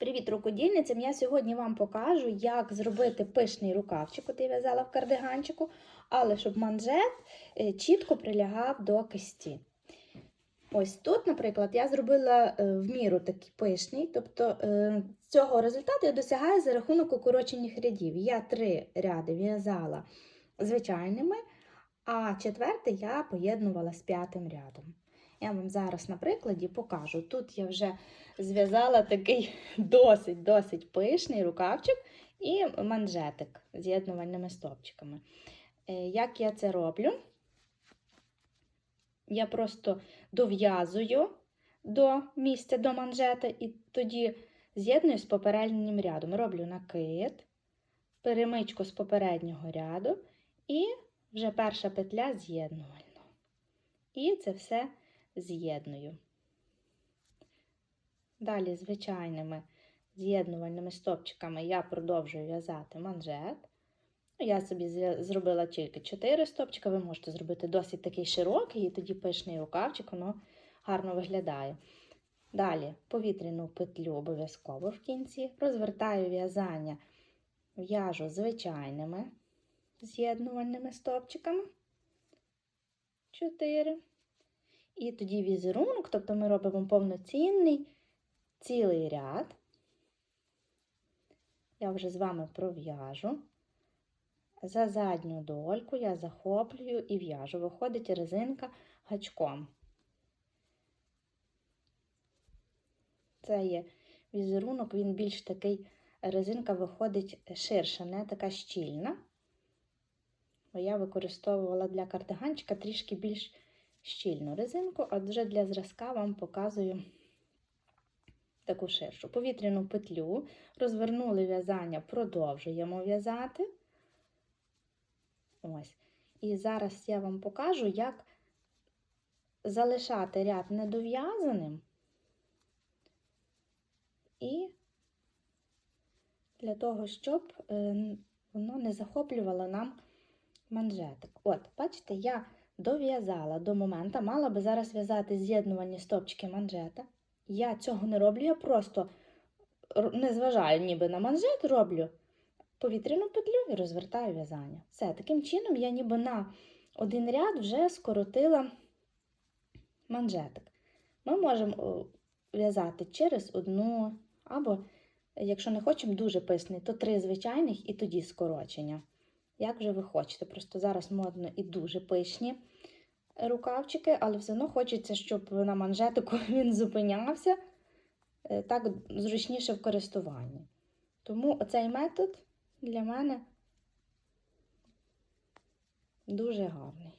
Привіт, рукодільницям! Я сьогодні вам покажу, як зробити пишний рукавчик, от я в'язала в кардиганчику, але щоб манжет е, чітко прилягав до кисті. Ось тут, наприклад, я зробила е, в міру такий пишний, тобто е, цього результату я досягаю за рахунок укорочених рядів. Я три ряди в'язала звичайними, а четвертий я поєднувала з п'ятим рядом. Я вам зараз на прикладі покажу. Тут я вже зв'язала такий досить-досить пишний рукавчик і манжетик з'єднувальними стовпчиками. Е, Як я це роблю? Я просто дов'язую до місця до манжета і тоді з'єдную з попереднім рядом. Роблю накид, перемичку з попереднього ряду і вже перша петля з'єднувальна. І це все з'єдную. Далі звичайними з'єднувальними стопчиками я продовжую в'язати манжет. Я собі зробила тільки 4 стопчика, ви можете зробити досить такий широкий, і тоді пишний рукавчик, воно гарно виглядає. Далі повітряну петлю обов'язково в кінці, розвертаю в'язання, в'яжу звичайними з'єднувальними стопчиками. 4. І тоді візерунок, тобто ми робимо повноцінний цілий ряд. Я вже з вами пров'яжу. За задню дольку я захоплюю і в'яжу. Виходить резинка гачком. Це є візерунок, він більш такий, резинка виходить ширша, не така щільна. Бо я використовувала для кардиганчика трішки більш щільну резинку, а вже для зразка вам показую таку ширшу. Повітряну петлю, розвернули в'язання, продовжуємо в'язати. Ось. І зараз я вам покажу, як залишати ряд недов'язаним і для того, щоб е, воно не захоплювало нам манжетик. От, бачите, я дов'язала до моменту, мала би зараз в'язати з'єднувані стопчики манжета. Я цього не роблю, я просто не зважаю ніби на манжет, роблю повітряну петлю і розвертаю в'язання. Все, таким чином я ніби на один ряд вже скоротила манжетик. Ми можемо в'язати через одну, або, якщо не хочемо дуже писний, то три звичайних і тоді скорочення. Як вже ви хочете. Просто зараз модно і дуже пишні рукавчики, але все одно хочеться, щоб на манжетику він зупинявся. Е, Так зручніше в користуванні. Тому оцей метод для мене дуже гарний.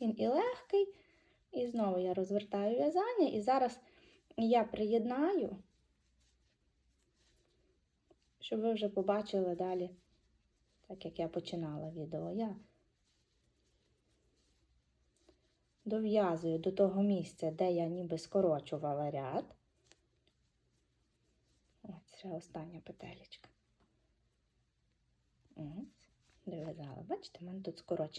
Він і легкий, і знову я розвертаю в'язання, і зараз я приєднаю, щоб ви вже побачили далі, так як я починала відео. Я дов'язую до того місця, де я ніби скорочувала ряд. Ось ще остання петелечка. Дов'язала. Бачите, в мене тут скорочено.